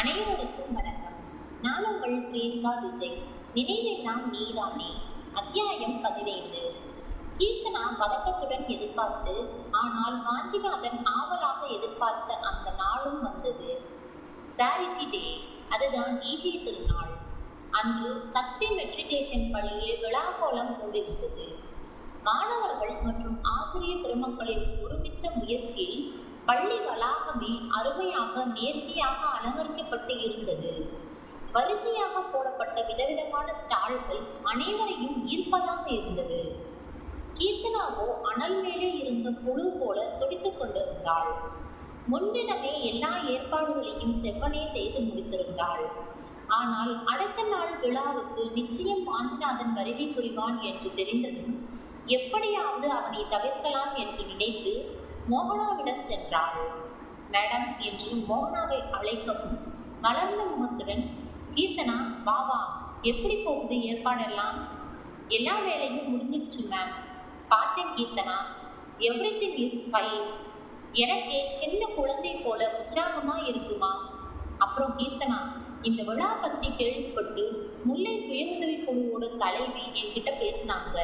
அனைவருக்கும் வணக்கம். நான் உங்கள் பிரியங்கா விஜய். நினைவெல்லாம் நீதானே? அத்தியாயம் பதினைந்து. கீர்த்தனா பதட்டத்துடன் எதிர்பார்த்து ஆனால் காஞ்சிநாதன் ஆவலாக எதிர்பார்த்த அந்த நாளும் வந்தது. சாரிட்டி டே அதுதான் ஈகை திருநாள். அன்று சக்தி மெட்ரிகுலேஷன் பள்ளியை விழாக்கோலம் கொண்டிருந்தது மாணவர்கள் மற்றும் ஆசிரியர் பெருமக்களின் ஒருமித்த முயற்சியில் பள்ளி வளாகமே அருமையாக நேர்த்தியாக அலங்கரிக்கப்பட்டு இருந்தது. வரிசையாக போடப்பட்ட விதவிதமான ஸ்டால்கள் அனைவரையும் ஈர்ப்பதாக இருந்தது. கீர்த்தனாவோ அனல் மேலே இருந்த புழு போல துடித்துக் கொண்டிருந்தாள். முன்தினமே எல்லா ஏற்பாடுகளையும் செவ்வனே செய்து முடித்திருந்தாள். ஆனால் அடுத்த நாள் விழாவுக்கு நிச்சயம் பாஞ்சிநாதன் வருகை புரிவான் என்று தெரிந்ததும் எப்படியாவது அவனை தவிர்க்கலாம் என்று நினைத்து மோகனாவிடம் சென்றாள். மேடம் என்று மோகனாவை அழைக்கவும் மலர்ந்த முகத்துடன் கீர்த்தனா வா வா எப்படி போகுது ஏற்பாடெல்லாம்? எல்லா வேலையும் முடிஞ்சிடுச்சு மேம். பார்த்தேன் கீர்த்தனா. Everything is fine. எனக்கே சின்ன குழந்தை போல உற்சாகமா இருக்குமா? அப்புறம் கீர்த்தனா இந்த விழா பத்தி கேள்விப்பட்டு முல்லை சுய உதவி குழுவோட தலைவி என்கிட்ட பேசினாங்க.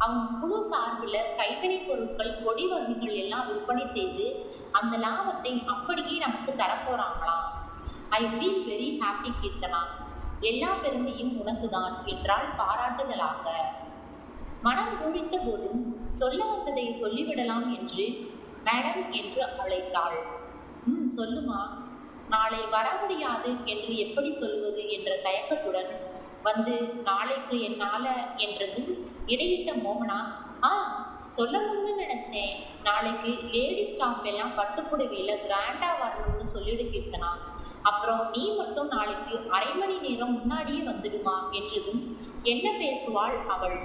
அவங்க குழு சார்பில் கைவினை பொருட்கள் பொடி வகைகள் எல்லாம் விற்பனை செய்து அந்த லாபத்தை அப்படியே நமக்கு தரப்போறாங்களாம் I feel very happy Keerthana. எல்லா பெருமையும் உனக்கு தான் என்றால் பாராட்டுதலாக. மனம் பூரித்த போதும் சொல்ல வந்ததை சொல்லிவிடலாம் என்று மேடம் என்று அழைத்தாள். ம் சொல்லுமா. நாளை வர முடியாது என்று எப்படி சொல்லுவது என்ற தயக்கத்துடன் வந்து நாளைக்கு என்னால என்றதும் இடையிட்ட மோகனா ஆ சொல்லணும்னு நினைச்சேன். நாளைக்கு லேடி ஸ்டாஃப் எல்லாம் பட்டுப்புடவையில கிராண்டா வரணும்னு சொல்லிடு கீர்த்தனா. அப்புறம் நீ மட்டும் நாளைக்கு அரை மணி நேரம் முன்னாடியே வந்துடுமா? என்றதும் என்ன பேசுவாள் அவள்?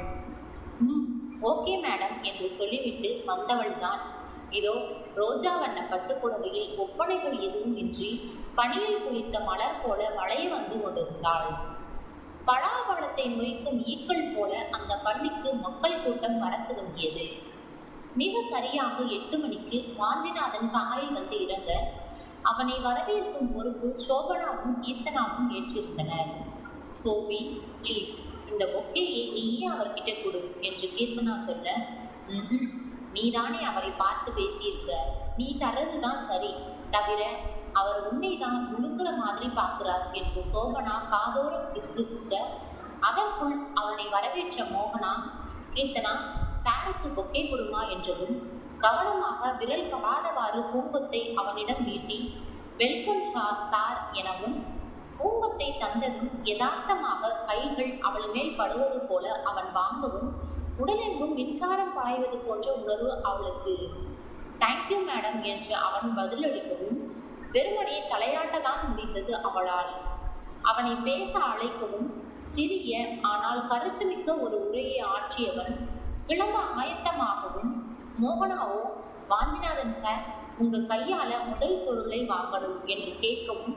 ம் ஓகே மேடம் என்று சொல்லிவிட்டு வந்தவள்தான். இதோ ரோஜா வண்ண பட்டுப்புடவையில் ஒப்பனைகள் எதுவும் இன்றி பனியில் குளித்த மலர் போல வளைய வந்து கொண்டிருந்தாள். பலாபழத்தை மொய்க்கும் ஈக்கள் போல அந்த பள்ளிக்கு மக்கள் கூட்டம் வரத்து வங்கியது மிக சரியாக எட்டு மணிக்கு வாஞ்சிநாதன் காரில் வந்து இறங்க அவனை வரவேற்கும் பொறுப்பு சோபனாவும் கீர்த்தனாவும் ஏற்றிருந்தனர். சோபி ப்ளீஸ் இந்த ஒக்கையை நீயே அவர்கிட்ட கொடு என்று கீர்த்தனா சொல்ல நீதானே அவரை பார்த்து பேசியிருக்க? நீ தர்றது தான் சரி. தவிர அவர் உன்னை தான் முழுங்குற மாதிரி பார்க்கிறார் என்று சோபனா காதோரம் கிசுகிசுக்க அதற்குள் அவனை வரவேற்ற மோகனா கீர்த்தனா சாருக்கு பொக்கே கொடுமா என்றதும் கவனமாக விரல் படாதவாறு பூங்கொத்தை அவனிடம் நீட்டி வெல்கம் சார் சார் எனவும் பூங்கொத்தை தந்ததும் யதார்த்தமாக கைகள் அவள் மேல் படுவது போல அவன் வாங்கவும் உடலெங்கும் மின்சாரம் பாய்வது போன்ற உணர்வு அவளுக்கு. தேங்க்யூ மேடம் என்று அவன் பதிலளிக்கவும் வெறுமனே தலையாட்டதான் முடிந்தது அவளால். அவனை பேச அழைக்கவும் சிறிய ஆனால் கருத்துமிக்க ஒரு உரையை ஆற்றியவன் கிளம்ப ஆயத்தமாகவும் மோகனாவோ வாஞ்சிநாதன் சார் உங்க கையால முதல் பொருளை வாங்கணும் என்று கேட்கவும்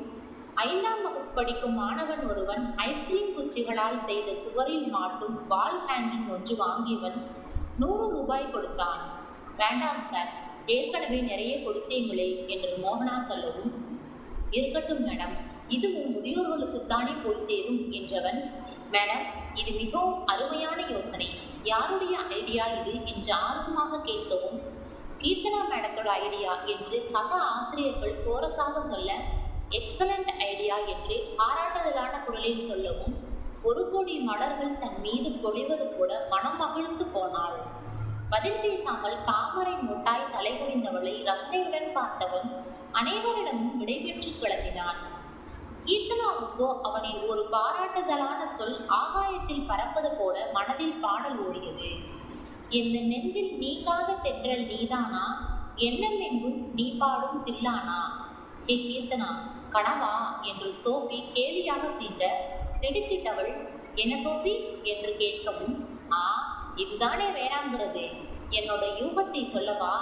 ஐந்தாம் வகுப்பு படிக்கும் மாணவன் ஒருவன் ஐஸ்கிரீம் குச்சிகளால் செய்த சுவரில் மாட்டும் வால் ஹேங்கிங் ஒன்று வாங்கியவன் நூறு ரூபாய் கொடுத்தான். வேண்டாம் சார் ஏற்கனவே நிறைய கொடுத்தீங்களே என்று மோகனா சொல்லவும் இருக்கட்டும் மேடம் இதுவும் முதியோர்களுக்குத்தானே போய் சேரும் என்றவன் மேடம் இது மிகவும் அருமையான யோசனை. யாருடைய ஐடியா இது? என்று ஆர்வமாக கேட்கவும் கீர்த்தனா மேடத்தோட ஐடியா என்று சக ஆசிரியர்கள் கோரசாக சொல்ல எக்ஸலண்ட் ஐடியா என்று பாராட்டுதலான குரலில் சொல்லவும் ஒரு கோடி மலர்கள் தன் மீது பொழிவது போல மனம் மகிழ்ந்து போனாள். பதில் பேசாமல் தாமரை மொட்டாய் தலைகுனிந்தவளை ரசனையுடன் பார்த்தவன் அனைவரிடமும் விடைபெற்று கிளம்பினான். கீர்த்தனாவுக்கோ அவனின் ஒரு பாராட்டுதலான சொல் ஆகாயத்தில் பறப்பது போல மனதில் பாடல் ஓடியது. இந்த நெஞ்சில் நீங்காத தென்றல் நீதானா? எண்ணம் எங்கும் நீ பாடும் தில்லானா? ஹே கீர்த்தனா கனவா என்று சோஃபி கேலியாக சீண்ட திடுக்கிட்டவள் என்ன சோஃபி? என்று கேட்கவும் ஆ இதுதானே வேணாங்கிறது. என்னோட யூகத்தை சொல்லவா?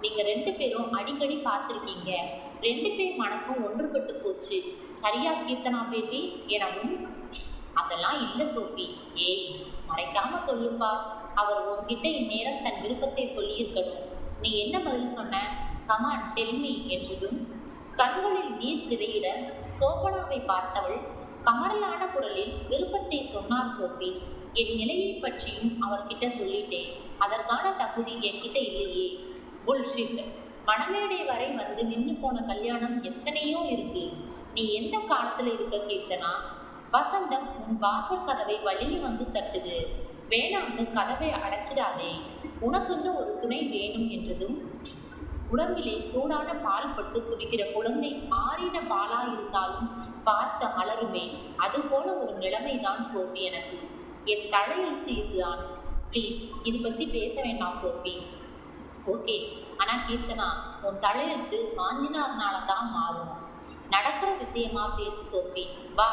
நீங்க ரெண்டு பேரும் அடிக்கடி பார்த்துருக்கீங்க. ரெண்டு பேர் மனசும் ஒன்றுபட்டு போச்சு. சரியா கீர்த்தனா பேபி? எனவும் அதெல்லாம் இல்லை சோஃபி. ஏய் மறைக்காம சொல்லுப்பா. அவர் உன்கிட்ட இந்நேரம் தன் விருப்பத்தை சொல்லியிருக்கணும். நீ என்ன பதில் சொன்ன? கமான் டெல்மி என்றதும் கண்களில் நீர் திரையிட சோபனாவை பார்த்தவள் கமரலான குரலில் விருப்பத்தை சொன்னார் சோபி என் நிலையை பற்றியும் அவர்கிட்ட சொல்லிட்டேன். அதற்கான தகுதி என்கிட்ட இல்லையே. புல்ஷிட் மணமேடை வரை வந்து நின்று போன கல்யாணம் எத்தனையோ இருக்கு. நீ எந்த காலத்துல இருக்க கீர்த்தனா? வசந்தம் உன் வாசல் கதவை வழியே வந்து தட்டுது. வேணாம்னு கதவை அடைச்சிடாதே. உனக்குன்னு ஒரு துணை வேணும் என்றதும் உடம்பிலே சூடான பால் பட்டு துடிக்கிற குழந்தை ஆறின பாலா இருந்தாலும் பார்த்து அலருமே அது போல ஒரு நிலைமைதான் சோப்பி எனக்கு. என் தலையெழுத்து இதுதான் ப்ளீஸ் இது பத்தி பேச வேண்டாம் சோப்பி ஓகே ஆனா கீர்த்தனா உன் தலையெழுத்து மாஞ்சினார்னால தான் மாறும். நடக்கிற விஷயமா பேசு சோப்பி வா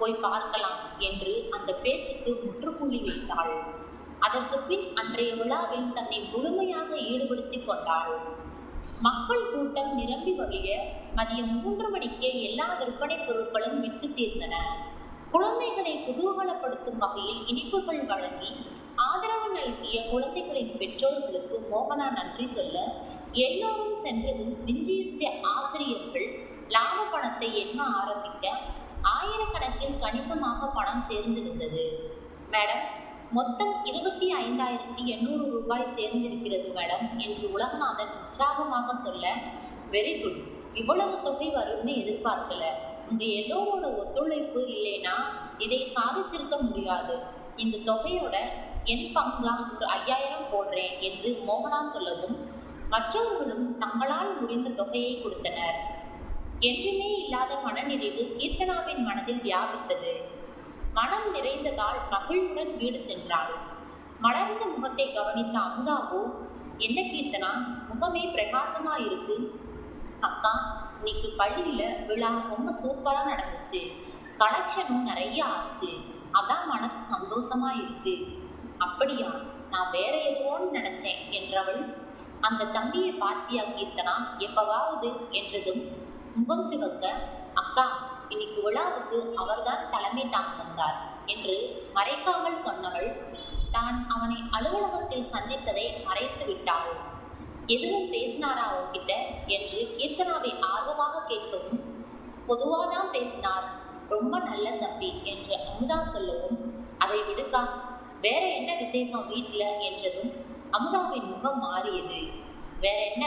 போய் பார்க்கலாம் என்று அந்த பேச்சுக்கு முற்றுப்புள்ளி வைத்தாள். அதற்கு பின் அன்றைய விழாவில் தன்னை முழுமையாக ஈடுபடுத்திக் கொண்டாள். மக்கள் கூட்டம் நிரம்பி வழிய மதியம் மூன்று மணிக்கே எல்லா விற்பனை பொருட்களும் விற்று தீர்ந்தன. குழந்தைகளை குதூகலப்படுத்தும் வகையில் இனிப்புகள் வழங்கி ஆதரவு நல்கிய குழந்தைகளின் பெற்றோர்களுக்கு மோகனா நன்றி சொல்ல எல்லோரும் சென்றதும் விஞ்சியிருந்த ஆசிரியர்கள் லாப பணத்தை எண்ண ஆரம்பிக்க ஆயிரக்கணக்கில் கணிசமாக பணம் சேர்ந்திருந்தது. மேடம் மொத்தம் இருபத்தி ஐந்தாயிரத்தி எண்ணூறு ரூபாய் சேர்ந்திருக்கிறது மேடம் என்று உலகநாதன் உற்சாகமாக சொல்ல வெரி குட். இவ்வளவு தொகை வரும்னு எதிர்பார்க்கல. உங்க எல்லோரோட ஒத்துழைப்பு இல்லைனா இதை சாதிச்சிருக்க முடியாது. இந்த தொகையோட என் பங்கா ஒரு ஐயாயிரம் போடுறேன் என்று மோகனா சொல்லவும் மற்றவர்களும் தங்களால் முடிந்த தொகையை கொடுத்தனர். என்றுமே இல்லாத மனநிறைவு கீர்த்தனாவின் மனதில் வியாபித்தது. மனம் நிறைந்ததால் மகிழ்வுடன் வீடு சென்றாள். மலர்ந்த முகத்தை கவனித்த அமுதாவோ என்ன கீர்த்தனா முகமே பிரகாசமா இருக்கு அக்கா இன்னைக்கு பள்ளியில விழா ரொம்ப சூப்பரா நடந்துச்சு. கலெக்ஷனும் நிறைய ஆச்சு. அதான் மனசு சந்தோஷமா இருக்கு அப்படியா நான் வேற எதுவோன்னு நினைச்சேன் என்றவள். அந்த தம்பியை பாத்தியா கீர்த்தனா எப்பவாவது? என்றதும் முகம் சிவக்க அக்கா இன்னைக்கு விழாவுக்கு அவர்தான் தலைமை தாங்க வந்தார் என்று மறைக்காமல் சொன்னவள் தான் அவனை அலுவலகத்தில் சந்தித்ததை மறைத்து விட்டாள். எதுவும் பேசினாரா அவன்கிட்ட என்று கீர்த்தனாவை ஆர்வமாக கேட்கவும் பொதுவாக தான் பேசினார். ரொம்ப நல்ல தம்பி என்று அமுதா சொல்லவும் அதை விடுக்கா. வேற என்ன விசேஷம் வீட்டுல என்றதும் அமுதாவின் முகம் மாறியது. வேற என்ன?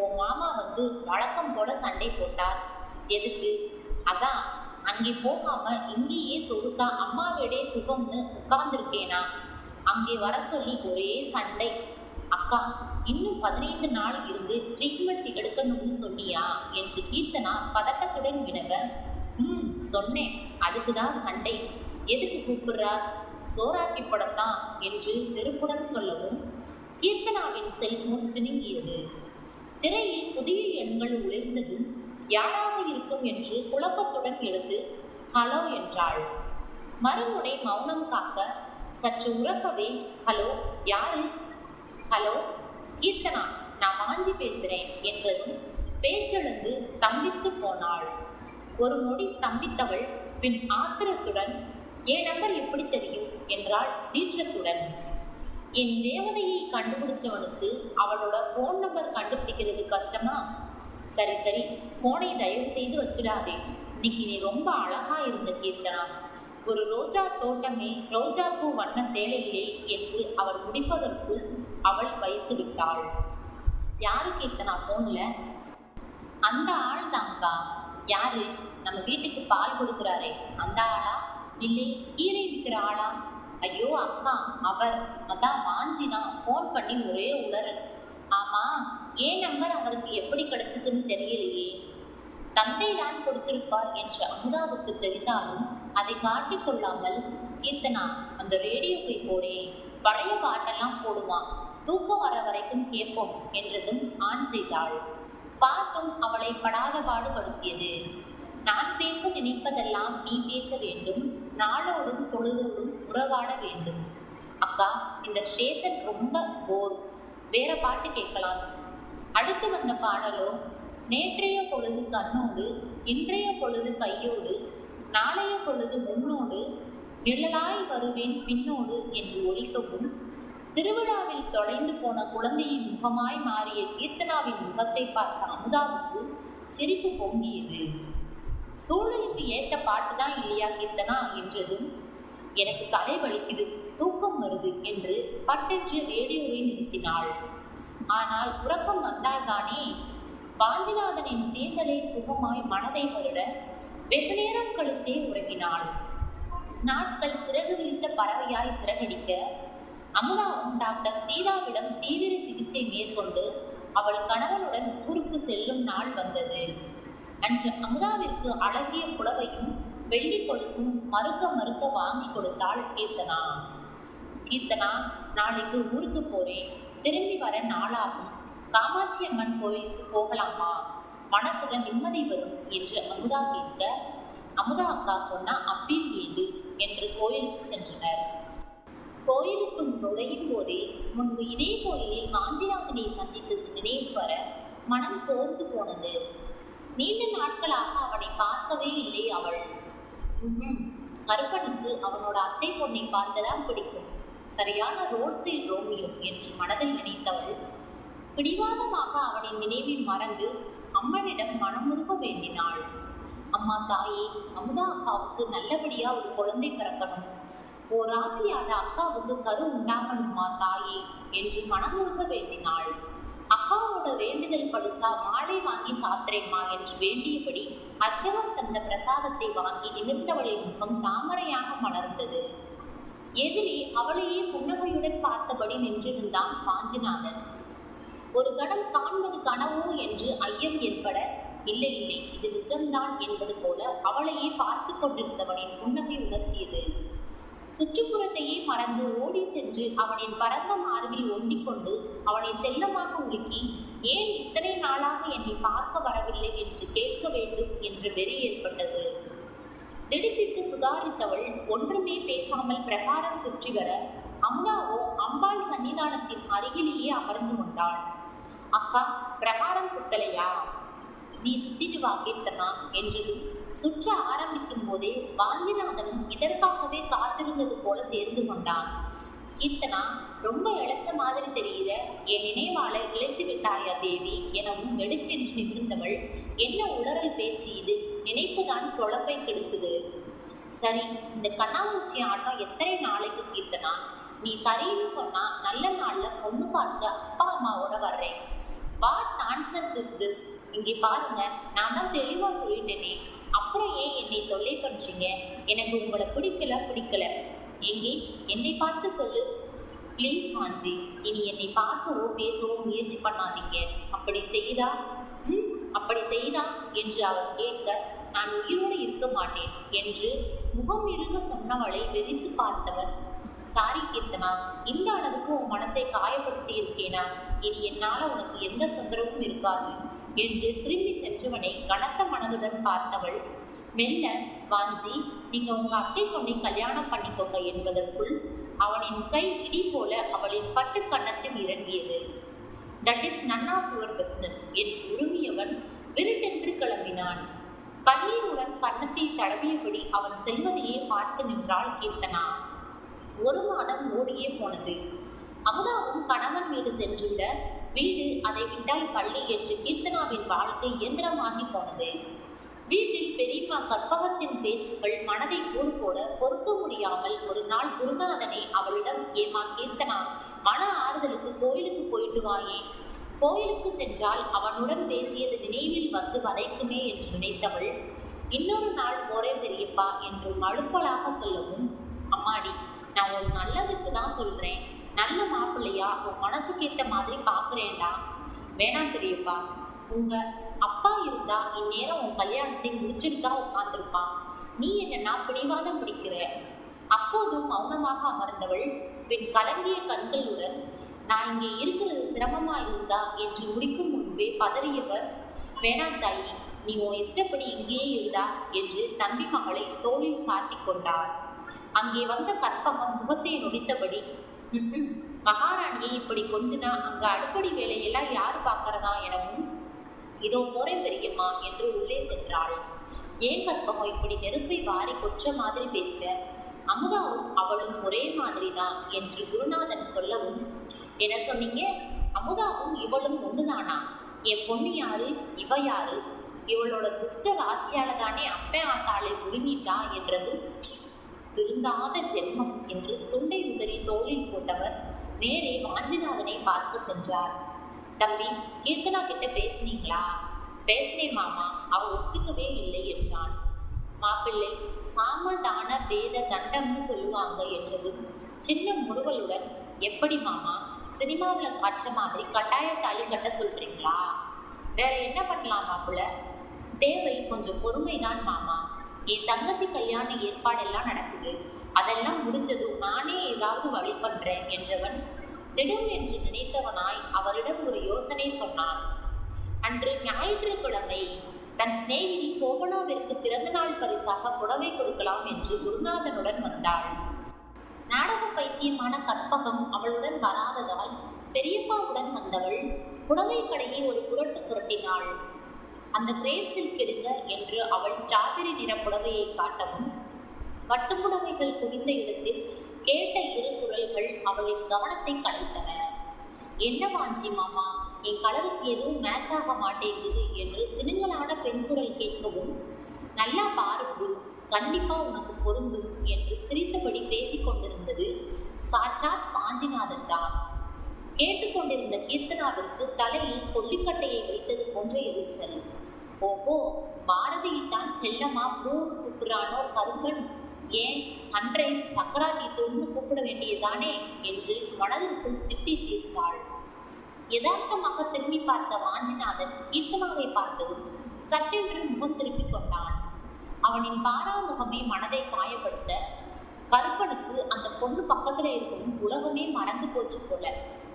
உன் மாமா வந்து வழக்கம் போல சண்டை போட்டார். எதுக்கு? அதான் அங்கே போகாம இங்கேயே சொகுசா அம்மா சுகம்னு உட்கார்ந்துருக்கேனா? அங்கே வர சொல்லி ஒரே சண்டை. அக்கா இன்னும் பதினைந்து நாள் இருந்து ட்ரீட்மெண்ட் எடுக்கணும்னு சொன்னியா? என்று கீர்த்தனா பதட்டத்துடன் வினவ ம் சொன்னேன். அதுக்கு தான் சண்டை. எதுக்கு கூப்பிடுறார் சோறாக்கி படத்தான் என்று வெறுப்புடன் சொல்லவும் கீர்த்தனாவின் செல்போன் சினுங்கியது. திரையில் புதிய எண்கள் ஒளிர்ந்ததும் யாராக இருக்கும் என்று குழப்பத்துடன் எடுத்து ஹலோ என்றாள். மறுமுனை மௌனம் காக்க சற்று உறக்கவே ஹலோ யாரு? ஹலோ கீர்த்தனா நான் வாஞ்சி பேசுறேன் என்றதும் பேச்செழுந்து ஸ்தம்பித்து போனாள். ஒரு நொடி ஸ்தம்பித்தவள் பின் ஆத்திரத்துடன் என் நம்பர் எப்படி தெரியும்? என்றாள் சீற்றத்துடன். என் தேவதையை கண்டுபிடிச்சவனுக்கு அவளோட ஃபோன் நம்பர் கண்டுபிடிக்கிறது கஷ்டமா? சரி சரி. ஃபோனை தயவு செய்து வச்சிடாதே. இன்னைக்கு நீ ரொம்ப அழகா இருந்த கீர்த்தனா. ஒரு ரோஜா தோட்டமே ரோஜா பூ வண்ண சேலையிலே என்று அவர் முடிப்பதற்குள் அவள் வைத்து விட்டாள். யாரு கீர்த்தனா ஃபோன்ல அந்த ஆள் தான்க்கா யாரு? நம்ம வீட்டுக்கு பால் கொடுக்குறாரே. அந்த ஆளா? இல்லை கீரை விற்கிற ஆளா? ஐயோ அக்கா அவர். அதான் வாஞ்சி தான். ஃபோன் பண்ணி ஒரே உளறல். ஆமா ஏன் நம்பர் அவருக்கு எப்படி கிடைச்சதுன்னு தெரியலையே. தந்தை தான் கொடுத்திருப்பார் என்று அமுதாவுக்கு தெரிந்தாலும் அதை காட்டிக் கொள்ளாமல் கீர்த்தனா அந்த ரேடியோவை போடே பழைய பாட்டெல்லாம் போடுவான் தூக்கம் வர வரைக்கும் கேட்போம் என்றதும் ஆன் செய்தாள். பாட்டும் அவளை படாத பாடுபடுத்தியது. நான் பேச நினைப்பதெல்லாம் நீ பேச வேண்டும் நாளோடும் பொழுதோடும் உறவாட வேண்டும். அக்கா இந்த ஸ்டேஷன் ரொம்ப போர் வேற பாட்டு கேட்கலாம். அடுத்து வந்த பாடலோ நேற்றைய பொழுது கண்ணோடு இன்றைய பொழுது கையோடு நாளைய பொழுது முன்னோடு நிழலாய் வருவேன் பின்னோடு என்று ஒழிக்கவும் திருவிழாவில் தொலைந்து போன குழந்தையின் முகமாய் மாறிய கீர்த்தனாவின் முகத்தை பார்த்த அமுதாவுக்கு சிரிப்பு பொங்கியது. சூழலுக்கு ஏற்ற பாட்டு தான் இல்லையா கீர்த்தனா? என்றதும் எனக்கு தலை வலிக்குது. தூக்கம் என்று பட்டென்று ரேடியோவை நிறுத்தினாள். ஆனால் உறக்கம் வந்தால்தானே வாஞ்சிநாதனின் தீண்டலை சுகமாய் மனதை வருட வெகு நேரம் கழுத்தே உறங்கினாள். நாட்கள் சிறகு விரித்த பறவையாய் சிறகடிக்க அமுதாவும் டாக்டர் சீதாவிடம் தீவிர சிகிச்சை மேற்கொண்டு அவள் கணவனுடன் ஊருக்கு செல்லும் நாள் வந்தது. அன்று அமுதாவிற்கு அழகிய புடவையும் வெள்ளி கொலுசும் மறுக்க மறுக்க வாங்கி கொடுத்தாள் கீர்த்தனா. கீர்த்தனா நாளைக்கு ஊருக்கு போறேன். திரும்பி வர நாளாகும். காமாட்சி அம்மன் கோயிலுக்கு போகலாமா? மனசுல நிம்மதி வரும் என்று அமுதா கேட்க அமுதா அக்கா சொன்னா அப்பீல் ஏது? என்று கோயிலுக்கு சென்றனர். கோயிலுக்குள் நுழையும் போதே முன்பு இதே கோயிலில் வாஞ்சிநாதனை சந்தித்தது நினைவு வர மனம் சோர்ந்து போனது. நீண்ட நாட்களாக அவனை பார்க்கவே இல்லை அவள். கருப்பனுக்கு அவனோட அத்தை பொண்ணை பார்க்கதான் பிடிக்கும். சரியான ரோட் சைடு ரோமியோ என்று மனதில் நினைத்தவள் பிடிவாதமாக அவனின் நினைவை மறந்து அம்மனிடம் மனமுருக வேண்டினாள். அம்மா தாயே அமுதா அக்காவுக்கு நல்லபடியா ஒரு குழந்தை பிறக்கணும். ஓர் ஆசையான அக்காவுக்கு கரு உண்டாகணுமா தாயே என்று மனமுருக வேண்டினாள். அக்காவோட வேண்டுதல் படிச்சா மாலை வாங்கி சாத்திரேம்மா என்று வேண்டியபடி அர்ச்சகர் தந்த பிரசாதத்தை வாங்கி நிமிர்ந்தவளின் முகம் தாமரையாக மலர்ந்தது. எதிரி அவளையே புன்னகையுடன் பார்த்தபடி நின்றிருந்தான் பாஞ்சிநாதன். ஒரு கணம் காண்பது கனவோ என்று ஐயம் ஏற்பட இல்லை இல்லை இது நிஜம்தான் என்பது போல அவளையே பார்த்து கொண்டிருந்தவனின் புன்னகை உணர்த்தியது. சுற்றுப்புறத்தையே மறந்து ஓடி சென்று அவனின் பரந்த மார்பில் ஒண்டிக்கொண்டு அவனை செல்லமாக உலுக்கி ஏன் இத்தனை நாளாக என்னை பார்க்க வரவில்லை என்று கேட்க வேண்டும் என்ற வெறி ஏற்பட்டது. திடுக்கிட்டு சுதாரித்தவள் ஒன்றுமே பேசாமல் பிரகாரம் சுற்றி வர அமுதாவோ அம்பாள் சன்னிதானத்தின் அருகிலேயே அமர்ந்து கொண்டாள். அக்கா பிரகாரம் சுத்தலையா? நீ சுத்திட்டு வா கீர்த்தனா என்றதும் சுற்ற ஆரம்பிக்கும் போதே வாஞ்சிநாதனும் இதற்காகவே காத்திருந்தது போல சேர்ந்து கொண்டான். கீர்த்தனா ரொம்ப இழைச்ச மாதிரி தெரிகிற என் நினைவால இழைத்து விட்டாயா தேவி? எனவும் வெடுக்கென்று நிமிர்ந்தவள் என்ன உளறல் பேச்சு இது? நினைப்புதான் பொழப்பை கெடுக்குது. சரி இந்த கண்ணாமூச்சி ஆட்டம் எத்தனை நாளைக்கு கீர்த்தனா? நீ சரின்னு சொன்னா நல்ல நாள்ல பொண்ணு பார்க்க அப்பா அம்மாவோட வர்றேன். வாட் நான்சென்ஸ் இஸ் திஸ் இங்கே பாருங்க நான் தான் தெளிவா சொல்லிட்டேனே. அப்புறம் ஏன் என்னை தொல்லை பண்றீங்க? எனக்கு உங்களை பிடிக்கல பிடிக்கல. எங்கே என்னை பார்த்து சொல்லு. ப்ளீஸ் மாஞ்சி இனி என்னை பார்க்கவோ பேசவோ முயற்சி பண்ணாதீங்க. அப்படி செய்தா? ம் அப்படி செய்தா? என்று அவன் கேட்க நான் உயிரோடு இருக்க மாட்டேன் என்று முகம் இருக சொன்னவளை வெறித்து பார்த்தவன். சாரி கீர்த்தனா இந்த அளவுக்கு உன் மனசை காயப்படுத்தி இருக்கேனா? இனி என்னால் உனக்கு எந்த தொந்தரவும் இருக்காது என்று திரும்பி சென்றவனை கனத்த மனதுடன் பார்த்தவள் மெல்ல வாஞ்சி நீங்க உங்க அத்தை பொண்ணை கல்யாணம் பண்ணிக்கோங்க என்பதற்குள் அவனின் கை இடி போல அவளின் பட்டு கன்னத்தில் இறங்கியது. That is none of your business என்று உருமியவன் விருட்டென்று கிளம்பினான். கண்ணீருடன் கன்னத்தை தடவியபடி அவன் செல்வதையே பார்த்து நின்றாள் கீர்த்தனா. ஒரு மாதம் ஓடியே போனது. அமுதாவும் கணவன் வீடு சென்றுவிட வீடு அதை விட்டால் பள்ளி என்று கீர்த்தனாவின் வாழ்க்கை இயந்திரமாகி போனது. வீட்டில் பெரியம்மா கற்பகத்தின் பேச்சுக்கள் மனதை கூறு போட பொறுக்க முடியாமல் ஒரு நாள் குருநாதனை அவளிடம் ஏமா கீர்த்தனா மன ஆறுதலுக்கு கோயிலுக்கு போயிட்டு வாயே. கோயிலுக்கு சென்றால் அவனுடன் பேசியது நினைவில் வந்து வதைக்குமே என்று நினைத்தவள் இன்னொரு நாள் போறேன் பெரியப்பா என்று மழுப்பலாக சொல்லவும் அம்மாடி நான் ஒரு நல்லதுக்கு தான் சொல்றேன். நல்ல மாப்பிள்ளையா உன் மனசுக்கு ஏற்ற மாதிரி பாக்குறேன்டா. வேணாம் பெரியப்பா. உங்க அப்பா இருந்தா இந்நேரம் உன் கல்யாணத்தை முடிச்சுட்டு தான் உட்கார்ந்துருப்பான். நீ என்னன்னா பிடிவாதம் பிடிக்கிற. அப்போதும் மௌனமாக அமர்ந்தவள் பின் கலங்கிய கண்களுடன் நான் இங்கே இருக்கிறது சிரமமா இருந்தா? என்று முடிக்கும் முன்பே பதறியவர் வேணாம் தாயி நீ உன் இஷ்டப்படி இங்கேயே இருந்தா? என்று தம்பி மகளை தோளில் சாத்தி கொண்டார். அங்கே வந்த கற்பகம் முகத்தை நொடித்தபடி மகாராணியை இப்படி கொஞ்சினா அங்க அடுப்படி வேலையெல்லாம் யார் பார்க்கறதா எனவும் இதோ போறேன் பெரியம்மா என்று உள்ளே சென்றாள். ஏன் கற்பகம் இப்படி நெருப்பை வாரி கொற்ற மாதிரி பேசுற? அமுதாவும் அவளும் ஒரே மாதிரிதான் என்று குருநாதன் சொல்லவும் என்ன சொன்னீங்க? அமுதாவும் இவளும் ஒண்ணுதானா? என் பொண்ணு யாரு? இவ யாரு? இவளோட துஷ்ட ராசியால தானே அப்பே ஆத்தாளை முழுங்கிட்டா? என்றதும் திருந்தாத ஜென்மம் என்று துண்டை உதறி தோளில் போட்டவர் நேரே வாஞ்சிநாதனை பார்க்க சென்றார். தம்பி கீர்த்தனா கிட்ட பேசுனீங்களா? பேசினேன் மாமா அவ ஒத்துக்கவே இல்லை என்றான். மாப்பிள்ளை சாமதான பேத தண்டம்னு சொல்லுவாங்க என்றதும் சின்ன முறுவலுடன் எப்படி மாமா சினிமாவில் காட்டுற மாதிரி கட்டாய தாலி கட்ட சொல்றீங்களா? வேற என்ன பண்ணலாம் மாப்பிள்ள? தேவை கொஞ்சம் பொறுமைதான் மாமா. என் தங்கச்சி கல்யாண ஏற்பாடெல்லாம் நடக்குது. அதெல்லாம் முடிஞ்சதும் நானே ஏதாவது வழி பண்றேன் என்றவன் திடம் என்று நினைத்தவனாய் அவரிடம் ஒரு யோசனை சொன்னான். அன்று ஞாயிற்றுக்கிழமை தன் சிநேகிதி சோபனாவிற்கு பிறந்தநாள் பரிசாக புடவை கொடுக்கலாம் என்று குருநாதனுடன் வந்தாள். நாடக பைத்தியமான கற்பகம் அவளுடன் வராததால் பெரியப்பாவுடன் வந்தவள் புடவை கடையை ஒரு புரட்டு புரட்டினாள். அந்த கிரேப் சில்க் என்று அவள் ஸ்ட்ராபெரி நிற புடவையை காட்டவும் பட்டுப்புடவைகள் குவிந்த இடத்தில் கேட்ட இரு குரல்கள் அவளின் கவனத்தை கலைத்தன. என்ன வாஞ்சி மாமா? என் கலருக்கு எதுவும் மேட்ச் ஆக மாட்டேங்குது என்று சினிங்களான பெண் குரல் கேட்கவும் நல்லா பாரு ப்ரூ கண்டிப்பா உனக்கு பொருந்தும் என்று சிரித்தபடி பேசிக் கொண்டிருந்தது சாட்சாத் வாஞ்சிநாதன் தான். கேட்டுக்கொண்டிருந்த கீர்த்தனாவிற்கு தலையில் கொல்லிக்கட்டையை வைத்தது போன்ற எரிச்சல் ஓஹோ பாரதியைத்தான் செல்லமா ப்ரூன்னு கூப்பிடுறானோ கரும்பன்? ஏன் சன்ரைஸ் சக்கரா டீ தூள்னு கூப்பிட வேண்டியதானே என்று மனதிற்குள் திட்டி தீர்த்தாள். யதார்த்தமாக திரும்பி பார்த்த வாஞ்சிநாதன் கீர்த்தனாவை பார்த்ததும் சட்டென்று முகம் திருப்பிக் கொண்டான். அவனின் பாராமுகமே மனதை காயப்படுத்த கருப்பனுக்கு அந்த பொண்ணு பக்கத்துல இருக்கும் உலகமே மறந்து போச்சு போல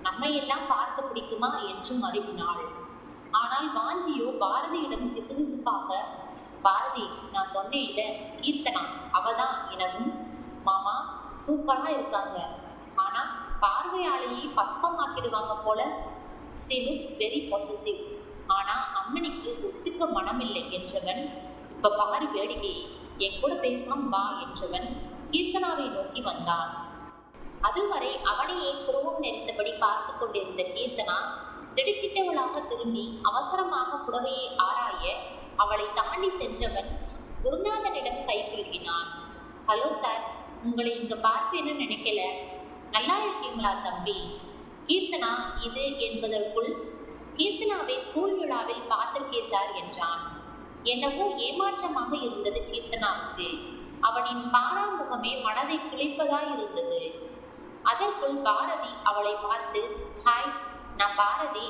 நம்மை எல்லாம் பார்க்க பிடிக்குமா என்று அறிவினாள் ஆனால் வாஞ்சியோ பாரதியிடம் கிசுகிசுப்பாக பாரதி நான் சொன்னேன்ல கீர்த்தனா அவதான் எனவும். மாமா சூப்பரா இருக்காங்க. ஆனா பார்வையாளையை பஸ்பமாக்கிடுவாங்க போல. சி லுக்ஸ் வெரி பொசசிவ் ஆனா அம்மனிக்கு ஒத்துக்க மனமில்லை என்றவன். இப்ப பாரு வேடிக்கையை என் கூட பேசாம வா என்றவன் கீர்த்தனாவை நோக்கி வந்தான். அதுவரை அவனையே புருவம் நெறித்தபடி பார்த்து கொண்டிருந்த கீர்த்தனா திடுக்கிட்டவளாக திரும்பி அவசரமாக புடவையை ஆராய அவளை தாண்டி சென்றவன் குருநாதனிடம் கை குலுக்கினான். ஹலோ சார் உங்களை இங்க பார்ப்பேன்னு நினைக்கல. நல்லா இருக்கீங்களா தம்பி? கீர்த்தனா இது என்பதற்குள் கீர்த்தனாவை ஸ்கூல் விழாவில் பார்த்திருக்கே சார் என்றான். என்னவோ ஏமாற்றமாக இருந்தது கீர்த்தனாவுக்கு. அவனின் பாராமுகமே மனதை குளிப்பதாய் இருந்தது. அதற்குள் பாரதி அவளை பார்த்து ஹாய் நான் பாரதி.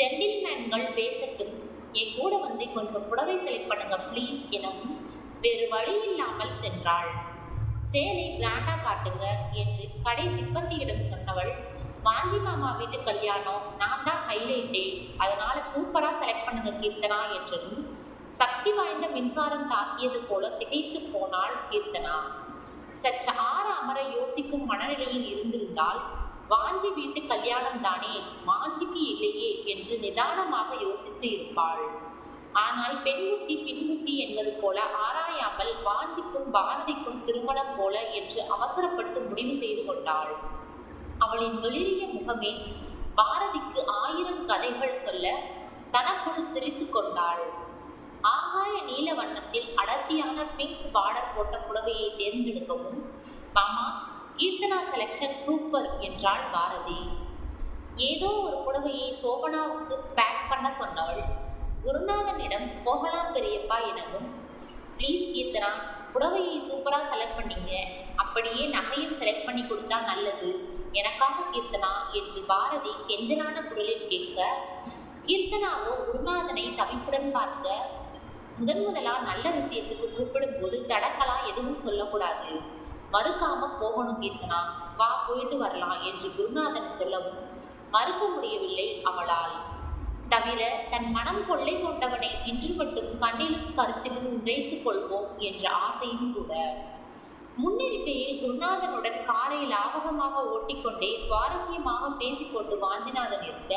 ஜென்டில்மேன்கள் பேசட்டும். என் கூட வந்து கொஞ்சம் புடவை செலக்ட் பண்ணுங்க ப்ளீஸ் எனவும் வேறு வழி இல்லாமல் சென்றாள். சேலை கிராண்டா காட்டுங்க என்று கடை சிப்பந்தியிடம் சொன்னவள் வாஞ்சி மாமா வீட்டு கல்யாணம் நான் தான் ஹைலைட்டே அதனால சூப்பரா செலக்ட் பண்ணுங்க கீர்த்தனா என்றதும் சக்தி வாய்ந்த மின்சாரம் தாக்கியது போல திகைத்து போனாள் கீர்த்தனா. சற்று ஆற அமர யோசிக்கும் மனநிலையில் இருந்திருந்தால் வாஞ்சி வீட்டு கல்யாணம் தானே வாஞ்சிக்கு இல்லையே என்று நிதானமாக யோசித்து இருப்பாள். ஆனால் பெண்முத்தி பின்முத்தி என்பது போல ஆராயாமல் வாஞ்சிக்கும் பாரதிக்கும் திருமணம் போல என்று அவசரப்பட்டு முடிவு செய்து கொண்டாள். அவளின் வெளிரிய முகமே பாரதிக்கு ஆயிரம் கதைகள் சொல்ல தனக்குள் சிரித்து கொண்டாள். ஆகாய நீல வண்ணத்தில் அடர்த்தியான பிங்க் பார்டர் போட்ட புடவையை தேர்ந்தெடுக்கவும் மாமா கீர்த்தனா செலெக்ஷன் சூப்பர் என்றாள் பாரதி. ஏதோ ஒரு புடவையை சோபனாவுக்கு பேக் பண்ண சொன்னவள் குருநாதனிடம் போகலாம் பெரியப்பா எனவும் ப்ளீஸ் கீர்த்தனா புடவையை சூப்பராக செலக்ட் பண்ணிங்க. அப்படியே நகையும் செலக்ட் பண்ணி கொடுத்தா நல்லது. எனக்காக கீர்த்தனா என்று பாரதி கெஞ்சலான குரலில் கேட்க கீர்த்தனாவோ குருநாதனை தவிப்புடன் பார்க்க? முதன் முதலா நல்ல விஷயத்துக்கு கூப்பிடும் போது தடங்களா எதுவும் சொல்லக்கூடாது. மறுக்காம போகணும் கீர்த்தனா. வா போயிட்டு வரலாம் என்று குருநாதன் சொல்லவும் மறுக்க முடியவில்லை அவளால். தவிர தன் மனம் கொள்ளை கொண்டவனை இன்று மட்டும் கண்ணிலும் கருத்திலும் நிறைத்துக் கொள்வோம் என்ற ஆசையும் கூட. முன்னிருக்கையில் குருநாதனுடன் காரை லாவகமாக ஓட்டிக்கொண்டே சுவாரஸ்யமாக பேசிக்கொண்டு வாஞ்சிநாதன் இருக்க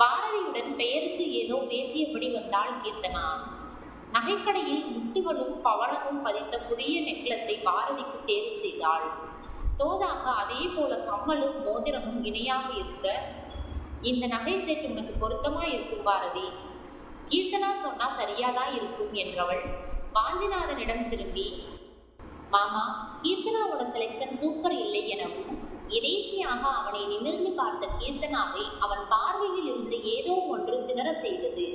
பாரதியுடன் பெயருக்கு ஏதோ பேசியபடி வந்தாள் கீர்த்தனா. நகைக்கடையில் முத்துகளும் பவளமும் பதித்த புதிய நெக்லஸை பாரதிக்கு தேர்வு செய்தாள். தோதாக அதே போல கம்மலும் மோதிரமும் இணையாக இருக்க இந்த நகை செட் உனக்கு பொருத்தமா இருக்கும் பாரதி? கீர்த்தனா சொன்னா சரியாதான் இருக்கும்? என்றவள் வாஞ்சிநாதனிடம் திரும்பி மாமா கீர்த்தனாவோட செலெக்ஷன் சூப்பர் இல்லை எனவும் எதேச்சியாக அவனை நிமிர்ந்து பார்த்த கீர்த்தனாவை அவன் பார்வையில் இருந்து ஏதோ ஒன்று திணற செய்தது.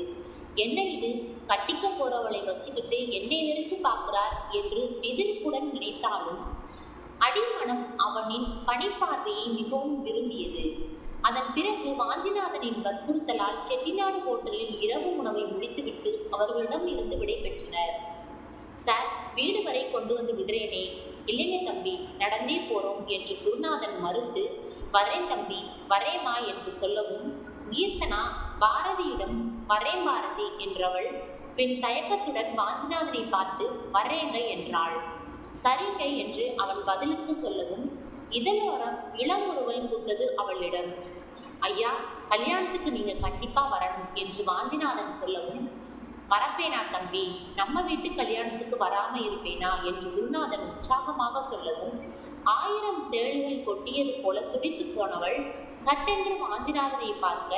என்ன இது? கட்டிக்க போறவளை வச்சுக்கிட்டு என்னை வெறிச்சு பார்க்கிறார் என்று எதிர்ப்புடன் நினைத்தாலும் அடிமனம் அவனின் பனிப்பார்வையை மிகவும் விரும்பியது. அதன் பிறகு வாஞ்சிநாதனின் வற்புறுத்தலால் செட்டிநாடு ஹோட்டலில் இரவு உணவை முடித்துவிட்டு அவர்களிடம் இருந்து விடை பெற்றனர். சார் வீடு வரை கொண்டு வந்து விடுறேனே. இல்லைங்க தம்பி நடந்தே போறோம் என்று குருநாதன் மறுத்து வரேன் தம்பி வரேமா என்று சொல்லவும் கீர்த்தனா பாரதியிடம் வரேன் பாரதி என்றவள் பின் தயக்கத்துடன் வாஞ்சிநாதனை பார்த்து வரேங்க என்றாள். சரிங்க என்று அவன் பதிலுக்கு சொல்லவும் இதழோரம் இளமுருவல் பூத்தது அவளிடம். ஐயா கல்யாணத்துக்கு நீங்க கண்டிப்பா வரணும் என்று வாஞ்சிநாதன் சொல்லவும் மறப்பேனா தம்பி நம்ம வீட்டு கல்யாணத்துக்கு வராம இருப்பேனா என்று குருநாதன் உற்சாகமாக சொல்லவும் ஆயிரம் தேள்கள் கொட்டியது போல துடித்து போனவள் சட்டென்று வாஞ்சிநாதனை பார்க்க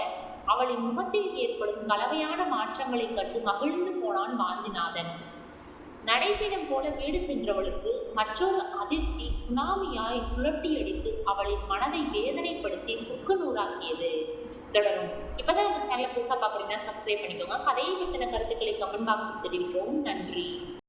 அவளின் முகத்தில் ஏற்படும் கலவையான மாற்றங்களைக் கண்டு மகிழ்ந்து போனான் வாஞ்சிநாதன் நடைபெறும் போல வீடு சென்றவளுக்கு மற்றொரு அதிர்ச்சி சுனாமியாய் சுழட்டி அடித்து அவளின் மனதை வேதனைப்படுத்தி சுக்கு நூறாக்கியது. தொடரும். இப்பதான் நம்ம சேனலை புதுசாக பார்க்குறீங்கன்னா சப்ஸ்கிரைப் பண்ணிக்கோங்க. கதையை பற்றின கருத்துக்களை கமெண்ட் பாக்ஸில் தெரிவிக்கவும். நன்றி.